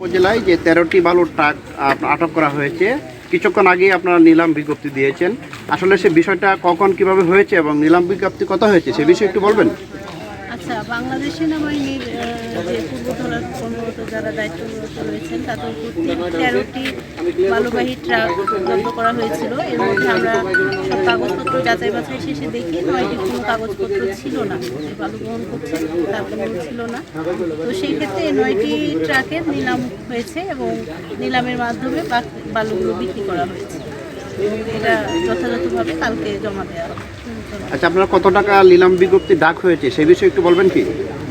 উপজেলায় যে তেরোটি বালুর ট্রাক আটক করা হয়েছে। কিছুক্ষণ আগেই আপনারা নিলাম বিজ্ঞপ্তি দিয়েছেন। আসলে সে বিষয়টা কখন কীভাবে হয়েছে এবং নিলাম বিজ্ঞপ্তি কত হয়েছে, সে বিষয়ে একটু বলবেন? আচ্ছা বাংলাদেশ সেনাবাহিনীর যে পূর্বতলার কর্মরত যারা দায়িত্বরত রয়েছেন, তাদের কর্তৃক তেরোটি বালুবাহী ট্রাক জব্দ করা হয়েছিল। এর মধ্যে আমরা সব কাগজপত্র যাচাই বাছাই শেষে দেখি, নয়টি কোনো কাগজপত্র ছিল না। বালু বহন করছে, তার কোনো ছিল না। তো সেই ক্ষেত্রে নয়টি ট্রাকের নিলাম হয়েছে এবং নিলামের মাধ্যমে বালুগুলো বিক্রি করা হয়েছে। এটা যথাযথভাবে কালকে জমা দেওয়া হবে। আচ্ছা আপনারা কত টাকা নিলাম বিজ্ঞপ্তি ডাক হয়েছে? সেই বিষয়ে একটু বলবেন কি?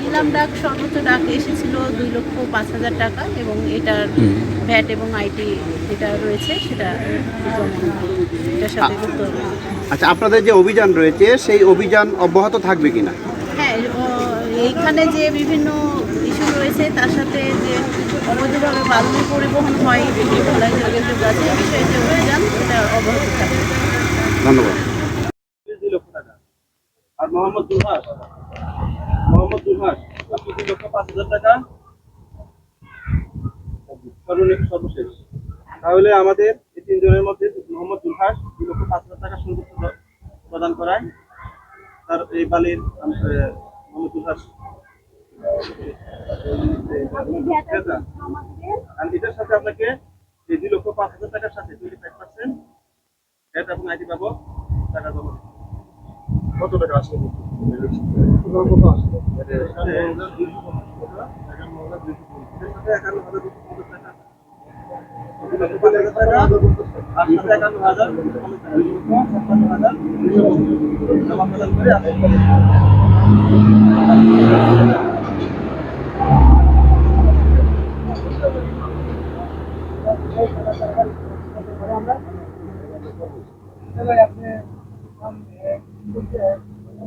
নিলাম ডাক সর্বোচ্চ ডাক এসেছিল দুই লক্ষ পাঁচ হাজার টাকা এবং এটার ভ্যাট এবং আইটি যেটা রয়েছে সেটা এটার সাথে যুক্ত আচ্ছা আপনাদের যে অভিযান রয়েছে সেই অভিযান অব্যাহত থাকবে কিনা? হ্যাঁ এইখানে যে বিভিন্ন ইস্যু রয়েছে তার সাথে যে অবৈধভাবে বালু পরিবহন হয় যোগাযোগ আছে এই বিষয়ে যে অভিযান সেটা ধন্যবাদ। দুই লক্ষ টাকা আর মোহাম্মদ দুলহাস মোহাম্মদ দুলহাস আপনি দুই লক্ষ পাঁচ হাজার টাকা? সর্বনিম্ন সর্বশেষ। তাহলে আমাদের এই তিনজনের মধ্যে মোহাম্মদ দুলহাস দুই লক্ষ পাঁচ হাজার টাকা দ- প্রদান করায়। তার এই বালির মোহাম্মদ দুলহাস আর এটার সাথে আপনাকে এই দুই লক্ষ পাঁচ হাজার টাকার সাথে টোয়েন্টি ফাইভ পার্সেন্ট এটা এবং আইডি পাবো? টাকা জমা কত টাকা আসবে? কত আসবে আপনি